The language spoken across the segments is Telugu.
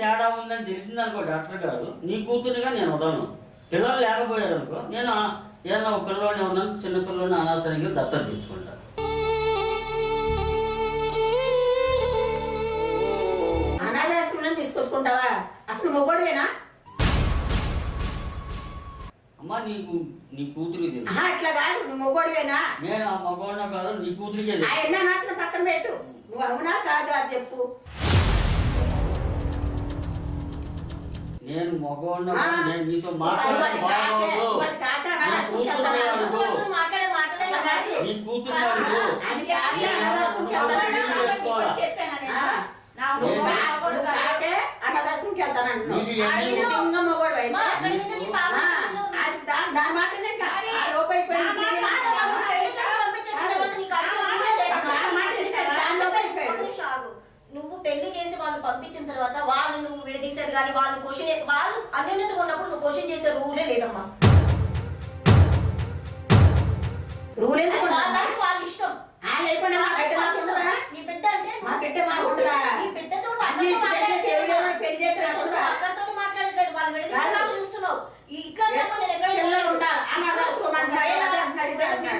తేడా ఉందని ఉందని తెలిసిందనుకో డాక్టర్ గారు. నీ కూతురుగా నేను వదలను. పిల్లలు లేకపోయారు అనుకో నేను ఏదైనా ఒక పిల్లోని ఉన్నాను చిన్న పిల్లోని అనవసరంగా దత్తత తీసుకుంటా. అనాథాశ్రమం తీసుకొచ్చుకుంటావా? అసలు మొగోడువేనా అమ్మా నీకు నీ కూతురికి తెలుసు. అట్లా కాదు నువ్వు మొగోడువేనా? నేను ఆ మగవాడిన కాదు నీ కూతురికే తెలుసు. ఎన్న నాశనం పక్కన పెట్టు. నువ్వు అవునా కాదు అది చెప్పు. నేను మగవాడిన ఆ. కాదు, నేను నీతో అది మాట్లాడే కాకే, బాగోదు అది కాక నా అనాథాశ్రమంకి కూతురునే వెళ్తావా? అడుగు. నువ్వు మాట్లాడే మాటలే కదా. అది. నీ కూతురు అడుగు అది? ఆ, నువ్వు కా- నువ్వు కాకే వెళ్తానంటున్నావు. ఎన్ని- అది నిజంగా మొగోడు అయితే. మా అక్కడ విను నీ పాప ఆ, విను. అది దా- దాని మాటనే కాదు. ఆ లోపు అయిపోయింది. కాదమ్మా, నువ్వు పెళ్ళి చేసి పంపించేసిన తర్వాత నీకు అడిగే రూలే లేదు. నా మాట వింటే దాని లోపు అయిపోయాడు. ఒక నిమిషం ఆగు. నువ్వు పెళ్ళి చేసి వాళ్ళు పంపించిన తర్వాత వాళ్ళు నువ్వు విడదీసేది కానీ వాళ్ళు క్వశ్చన్ వాళ్ళు అన్యోన్యతగా ఉన్నప్పుడు నువ్వు క్వశ్చన్ చేసే రూలే లేదమ్మా. రూల్ అది ఎందుకు వాళ్ళ ఇష్టం? నీ బిడ్డ అంటే? నీ బిడ్డతో మాట్లాడట్లేదు. వాళ్ళు విడదీసేలా చూస్తున్నావు. నేను ఎక్కడ.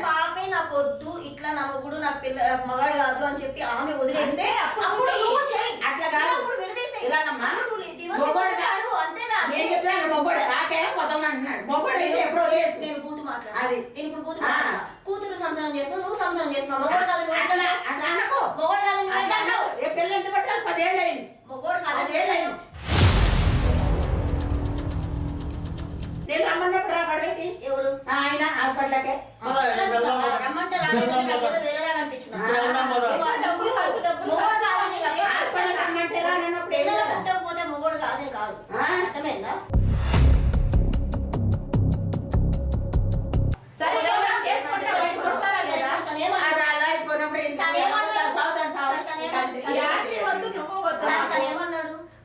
పాపే నాకు వద్దు ఇట్లా నా మొగుడు నాకు పిల్ల మగాడు కాదు అని చెప్పి ఆమె వదిలేస్తే అప్పుడు నువ్వు చెయ్యి అట్లా కాదు. అప్పుడు విడదీసేయ్. ఇలాగమ్మా. మొగోడు అంతేనా? నేను చెప్పాను మొగోడు కాకే వదలను అంటున్నాడు. మొగోడు అయితే ఎప్పుడో వదిలేసి నేను బూతు మాట్లాడు అది. నేను ఇప్పుడు. మాట్లాడా కూతురు సంసారం చేస్తున్నావు నువ్వు సంసారం చేస్తున్నావు. మొగోడు కాదు అట్లా అనకు. మొగోడు కాదు. అనకు. ఏ పిల్ల ఎంత పట్టాలి? పదేళ్ళు అయింది. మొగోడు కాదు పదేళ్ళు. అయింది. నేను రమ్మన్నప్పుడు రా పడవేకి ఎవరు? ఆయన హాస్పిటల్కే. రమ్మంటే రాలేదు నాకు వేరేలాగా అనిపించింది ఇప్పుడు వెళ్దాం పద. మొగోడు కాదని కాదు. హాస్పిటల్ పుట్టకపోతే మొగోడు కాదు ఆ? అర్థమైందా?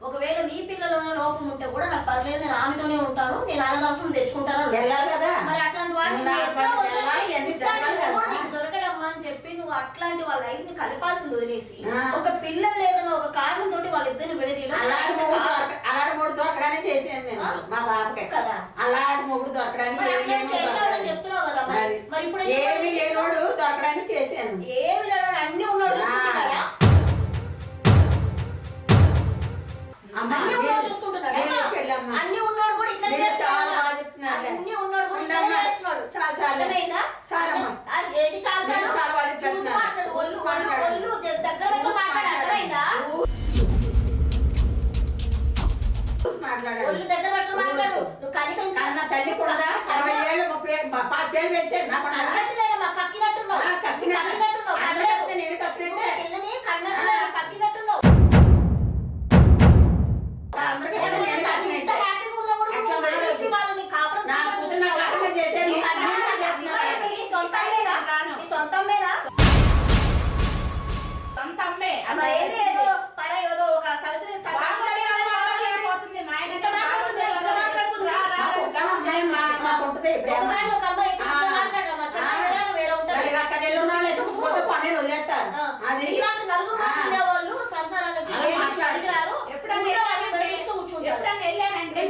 ఒకవేళ మీ పిల్లలోనే లోపం ఉంటే కూడా నాకు పర్లేదు నేను ఆమెతోనే ఉంటాను నేను అన్నదాసం తెచ్చుకుంటాను కదా. మరి అట్లాంటి వాడిని ముందు నువ్వు ఎట్లా హాస్పిటల్కి వదిలేసి వెళ్ళాలి, ఇవన్నీ ఇట్లాంటి జరగాలి కదా. మొగుడు నీకు దొరకడమ్మా అని చెప్పి నువ్వు అట్లాంటి వాళ్ళ లైఫ్ని కలపాల్సింది వదిలేసి. ఒక పిల్లలు లేదని ఒక కారణం తోటి వాళ్ళిద్దరిని విడదీయడం అలాంటి మొగుడు దొరక అలాంటి మొగుడు దొరకడానికి చేసాను నేను? మా బాబుకి కదా. అలాంటి మొగుడు దొరకడానికి దొరకడానికి. చెప్తున్నావు కదా మరి. మరి ఇప్పుడు ఏమి? లేనోడు దొరకడానికి చేశాను ఏమి లేడు అన్ని ఉన్నాడు అన్ని నేను- ఉన్నాడు చూసుకుంటున్నాడా? అన్ని ఉన్నాడు కూడా ఇట్లనే నేను చాలా. బాగా చెప్తున్నాను. అన్ని ఉన్నాడు కూడా ఉండమ్మా. చేస్తున్నాడు. చాలు, చాలు. చాలు, చాలు? చాలా కక్కినట్టున్నావు. కక్కినట్టు. ఇలాంటి నలుగురు. మాట్లాడే వాళ్ళు మాట్లాడు. పనికిరారు. ఎప్పుడైనా ఉండే కూర్చుంటారు. ఎప్పుడైనా ఉండే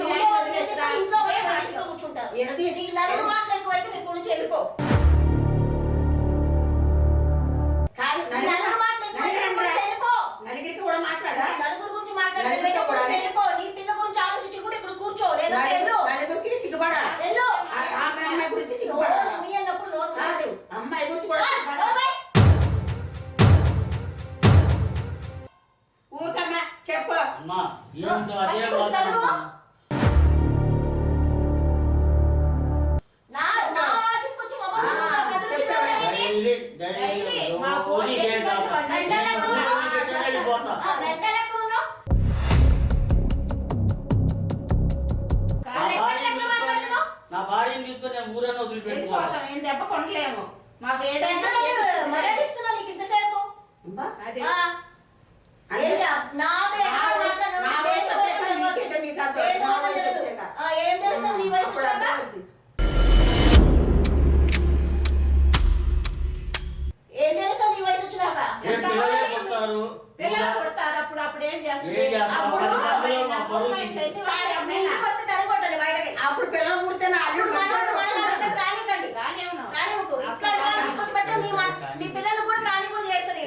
విడదీస్తా, ఇంట్లో విడదీస్తూ కూర్చుంటారు. నీకు నలుగురు మాటలు ఎక్కువైతే నీ నుంచి వెళ్ళిపో నలుగురు మాటలు నలుగురికి కూడా మాట్లాడా నలుగురు గురించి కూడా వెళ్ళిపో ఉన్నావు? రోజు ఇదే వెళ్ళిపోతా. ఆ, మెంటల్ ఎక్కడ ఉన్నావు? నా భార్యని తీసుకొని నేను ఊరన్నా వదిలిపెట్టుకోవాలి వెళ్ళిపోతాం ఏం దెబ్బ కొనలేము మాకు ఏదైనా మర్యాద ఇస్తున్నా నీకు ఇంతసేపు అది నా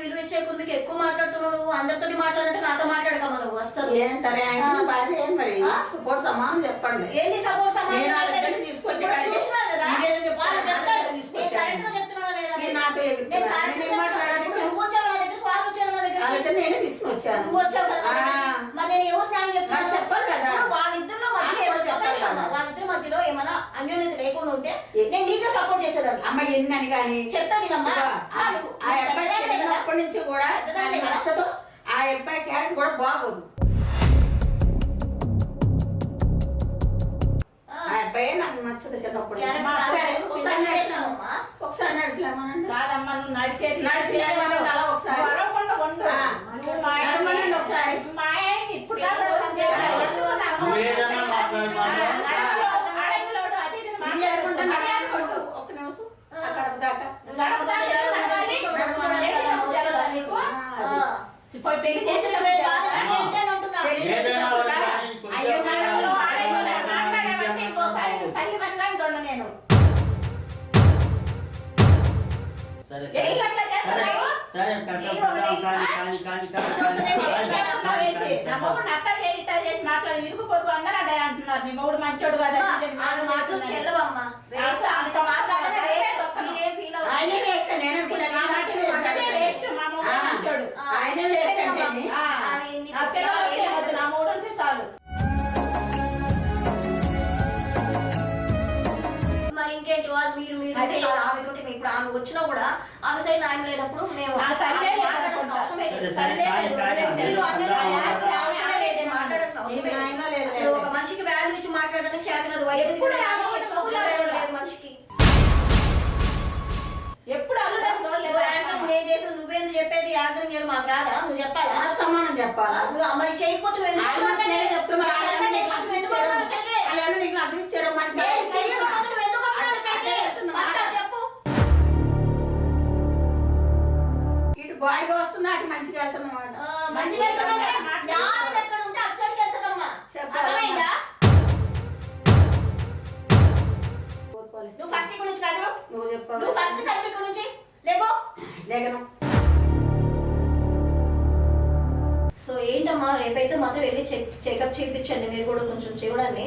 విలువ ఇచ్చే ఎక్కువ మాట్లాడుతున్నావు నువ్వు. అందరితో మాట్లాడటం నాతో మాట్లాడకమ్మ నువ్వు. వస్తావు ఏంటరే మరి? సపోర్ట్ సమానం చెప్పండి. ఏది సపోర్ట్ సమానం తీసుకొచ్చి నేను తీసుకొచ్చాను నువ్వు వచ్చావు నా దగ్గర నా దగ్గర నేనే తీసుకొచ్చాను. నువ్వు సందర్భం ఉంటే కానీ చెప్పేది అప్పటి నుంచి కూడా బాగోదు. ఆ. అబ్బాయి నాకు నచ్చదు చిన్నప్పుడు ఒకసారి నడిచలేమా నువ్వు నడిచేది నడిచలేమని అలా ఒకసారి. మా ఆయన ఇప్పుడు పెళ్ళి నా మొగుడు నట్ట చేసి మాట్లాడి ఇరుగు పొరుగు అందరూ అంటున్నారు నీ మొగుడు మంచోడు కదా మాటలు వచ్చినా కూడా ఆమె సైడ్ న్యాయం లేనప్పుడు మేము మాట్లాడాల్సిన లేదు. ఒక మనిషికి వాల్యూ ఇచ్చి మాట్లాడడానికి చేత కాదు. మనిషికి. ఎప్పుడు నేను చేసిన నువ్వేందుకు చెప్పేది? యాంకరింగ్ చేయడం మాకు రాదా? నువ్వు చెప్పాలా? సమానం చెప్పాలా? నువ్వు మరి చేయకపోతే అర్థం ఇచ్చారు మంచిగా మంచిగా ఎక్కడ ఉంటే సో ఏంటమ్మా రేపైతే మాత్రం వెళ్ళి చెక్ చెకప్ చేయించండి. మీరు కూడా కొంచెం చూడండి.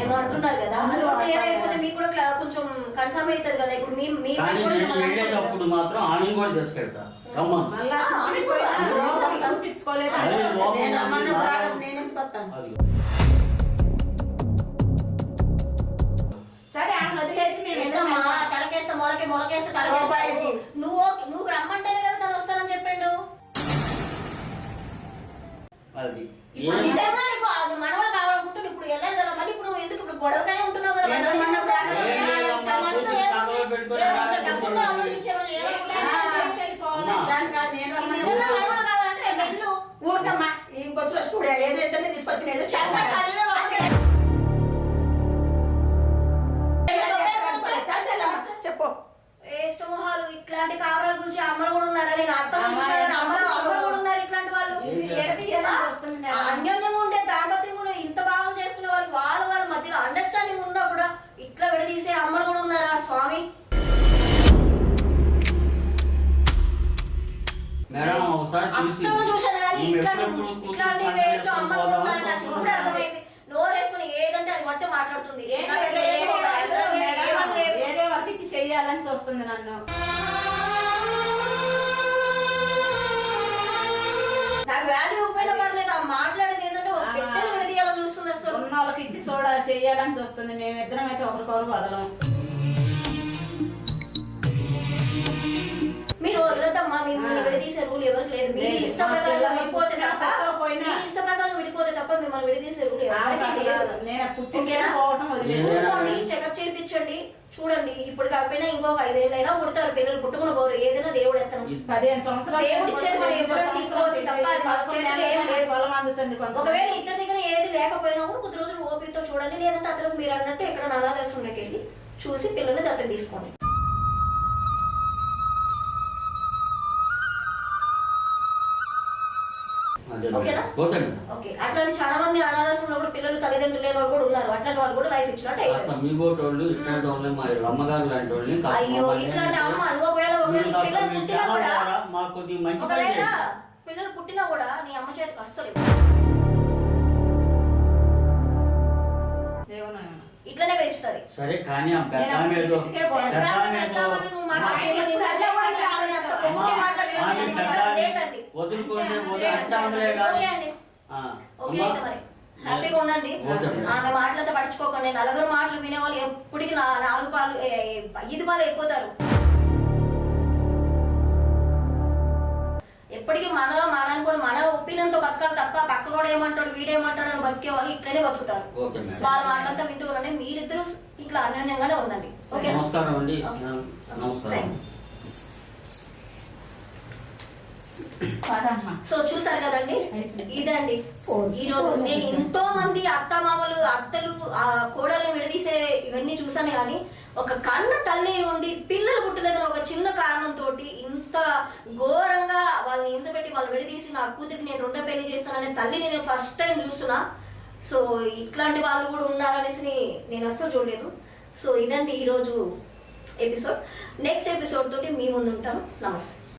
ఏమో అంటున్నారు కదా. అందులో క్లియర్ అయిపోతే మీకు కూడా కొంచెం కన్ఫర్మ్ అవుతుంది కదా. ఇప్పుడు మీ మీ మాత్రం ఆన్లైన్ కూడా తీసుకెళ్తా రమ్మా మొలకే మొలకేస్తే తలకేస్తావు నువ్వు నువ్వు రమ్మంటేనే కదా వస్తానని చెప్పిండు. అది. నిజంగా నీకు మనవాళ్ళు ఇప్పుడు వెళ్ళాలి కదా ఎందుకు ఇప్పుడు గొడవకాయ ఉంటున్నావు కదా ఇంకొచ్చిన స్టూడియో ఏదైతేనే తీసుకొచ్చిన ఏదో వెళ్ళాల్సి వస్తుంది. మేమిద్దరం అయితే ఒకరికొకరు వదలం మీరు వదలద్దమ్మా మీరు విడదీసే రూల్ ఎవరికి లేదు. మీరు ఇష్ట విడిపోతే తప్ప విడిపోతే తప్ప మిమ్మల్ని విడదీసే రూల్ చెకప్ చేయించండి. చూడండి ఇప్పుడు కాకపోయినా ఇంకో ఐదేళ్ళైనా పుడతారు పిల్లలు పుట్టుకుని పోరు. ఏదైనా దేవుడు ఎత్తను. పదిహేను సంవత్సరాలు దేవుడు ఇచ్చేది ఒకవేళ ఒకవేళ లేకపోయినా కూడా కొద్ది రోజులు ఓపికతో చూడండి. లేదంటే అతను మీరు అన్నట్టు ఎక్కడ అనాథాశ్రమంలోకి వెళ్ళి చూసి పిల్లల్ని దత్తత తీసుకోండి. ఓకేనా? ఓకే. అట్లాంటి చాలా మంది అనాథాశ్రమంలో కూడా పిల్లలు తల్లిదండ్రులు లేని వాళ్ళు కూడా ఉన్నారు. అట్లాంటి వాళ్ళు కూడా లైఫ్ ఇచ్చినట్టు అయ్యో ఇట్లాంటి అమ్మ పిల్లలు పుట్టినా కూడా. పిల్లలు పుట్టినా కూడా నీ అమ్మ చేతికి అస్సలు ఇట్లనే పెంచుతుంది సరే కానీ ఆ పెద్ద ఏదో ఏదో నువ్వు నీ కూడా అంత. ఆమె నేను. వదులుకోండి వదిలి ఓకే అండి. ఆ, ఓకే అమ్మా. అయితే మరి హ్యాపీగా ఉండండి ఓకే. ఆమె మాటలతో పట్టించుకోకండి నలుగురు మాటలు వినేవాళ్ళు ఎప్పటికీ నా నాలుగు పాలు ఏ, ఏ, ఐదు పాలు అయిపోతారు ఎప్పటికీ మన మన అనుకోని మన ఒపీనియన్ తో బతకాలి తప్ప పక్కనోడు ఏమంటాడు వీడేమంటాడు అని బతికే వాళ్ళు ఇట్లనే బతుకుతారు. వాళ్ళ మాటలంతా వింటూ ఉండండి మీరిద్దరూ ఇట్లా అన్యోన్యంగానే ఉండండి. ఓకే నమస్కారం అండి. నమస్కారం. సో చూసారు కదండి? ఇదండి. ఈ రోజు నేను ఎంతో మంది అత్త మామలు అత్తలు ఆ కోడల్ని విడదీసే ఇవన్నీ చూసాను కానీ ఒక కన్న తల్లి ఉండి పిల్లలు పుట్టలేదని ఒక చిన్న కారణంతో ఇంత ఘోరంగా వాళ్ళని హింసపెట్టి వాళ్ళు విడదీసి నా కూతురికి నేను రెండో పెళ్ళి చేస్తాననే తల్లిని నేను ఫస్ట్ టైం చూస్తున్నా. సో ఇట్లాంటి వాళ్ళు కూడా ఉన్నారనేసి నేను అస్సలు చూడలేదు. సో ఇదండి ఈరోజు ఎపిసోడ్ నెక్స్ట్ ఎపిసోడ్ తోటి మీ ముందు ఉంటాను నమస్తే.